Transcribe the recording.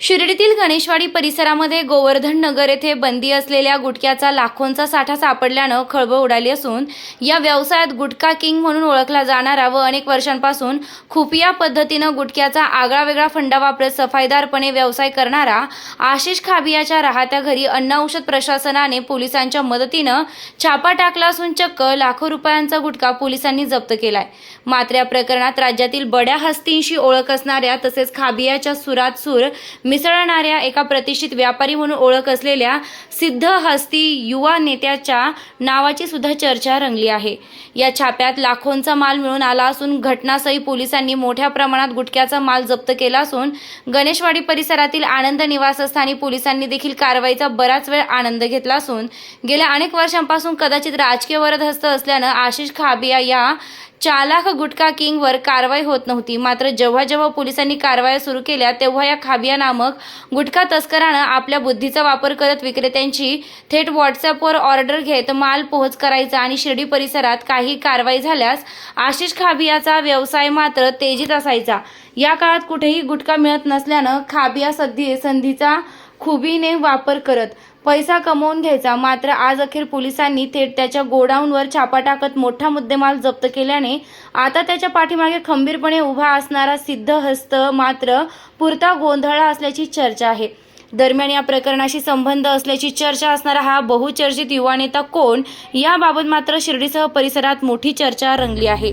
शिर्डीतील गणेशवाडी परिसरामध्ये गोवर्धन नगर येथे बंदी असलेल्या गुटख्याचा लाखोंचा साठा सापडल्यानं खळबळ उडाली असून या व्यवसायात गुटखा किंग म्हणून ओळखला जाणारा व अनेक वर्षांपासून खुफिया पद्धतीनं गुटख्याचा आगळा वेगळा फंडा वापरत सफाईदारपणे व्यवसाय करणारा आशिष खाबियाच्या राहत्या घरी अन्न औषध प्रशासनाने पोलिसांच्या मदतीनं छापा टाकला असून चक्क लाखो रुपयांचा गुटखा पोलिसांनी जप्त केलाय. मात्र या प्रकरणात राज्यातील बड्या हस्तींशी ओळख असणाऱ्या तसेच खाबियाच्या सुरात सूर मिसळणाऱ्या एका प्रतिष्ठित व्यापारी म्हणून ओळख असलेल्या सिद्ध हस्ती युवा नेत्याच्या नावाची सुद्धा चर्चा रंगली आहे. या छाप्यात लाखोंचा माल मिळून आला असून घटनास्थळी पोलिसांनी मोठ्या प्रमाणात गुटख्याचा माल जप्त केला असून गणेशवाडी परिसरातील आनंद निवासस्थानी पोलिसांनी देखील कारवाईचा बराच वेळ आनंद घेतला असून गेल्या अनेक वर्षांपासून कदाचित राजकीय वरदहस्त असल्यानं आशिष खाबिया या चालाख गुटखा किंगवर कारवाई होत नव्हती. मात्र जेव्हा जेव्हा पोलिसांनी कारवाया सुरू केल्या तेव्हा या खाबिया नामक गुटखा तस्करानं आपल्या बुद्धीचा वापर करत विक्रेत्यांची थेट व्हॉट्सअपवर ऑर्डर घेत माल पोहोच करायचा आणि शिर्डी परिसरात काही कारवाई झाल्यास आशिष खाबियाचा व्यवसाय मात्र तेजीत असायचा. या काळात कुठेही गुटखा मिळत नसल्यानं खाबिया सध्या संधीचा खुबीने वापर करत पैसा कमवून घ्यायचा. मात्र आज अखेर पोलिसांनी थेट त्याच्या गोडाऊनवर छापा टाकत मोठा मुद्देमाल जप्त केल्याने आता त्याच्या पाठीमागे खंबीरपणे उभा असणारा सिद्ध हस्त मात्र पुरता गोंधळा असल्याची चर्चा आहे. दरम्यान या प्रकरणाशी संबंध असल्याची चर्चा असणारा हा बहुचर्चित युवा नेता कोण? याबाबत मात्र शिर्डीसह परिसरात मोठी चर्चा रंगली आहे.